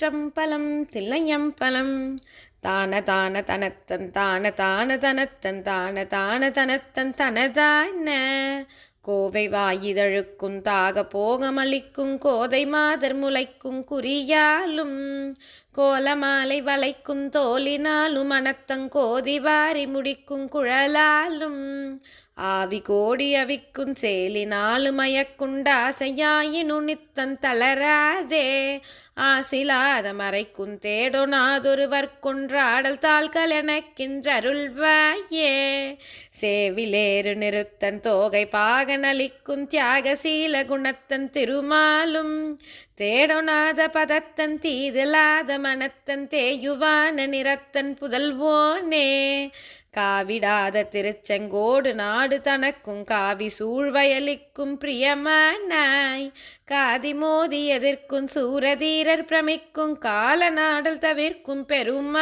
திருச்சிற்றம்பலம் தில்லையம்பலம். தான தான தனத்தன் தான தான தனத்தன் தான தான தனத்தன் தனதான கோவை வாயிதழுக்கும் தாக போகமளிக்கும் கோதை மாதர் முளைக்கும் குறியாலும் கோலமாலை வளைக்கும் தோலினாலும் மனத்தங்கோதி வாரி முடிக்கும் குழலாலும் ஆவி கோடி அவிக்கும் சேலினாலு சேலினாலும் மயக்குண்டாசையாயினு நித்தன் தளராதே. ஆசிலாத மறைக்கும் தேடொனாதொருவர் கொன்றாடல் தாள்கள் எனக்கின்றருள்வாயே. சேவிலேறு நிறுத்தன் தோகை பாகனளிக்கும் தியாகசீல குணத்தன் திருமாலும் தேடொனாத பதத்தன் தீதிலாத மனத்தன் தேயுவான நிறத்தன் புதல்வோனே. காவிடாத திருச்செங்கோடு நாடு தனக்கும் காவி சூழ்வயலிக்கும் பிரியமானாய். காதி மோதி எதிர்க்கும் சூரதீரர் பிரமிக்கும் கால நாடல் தவிர்க்கும் பெருமா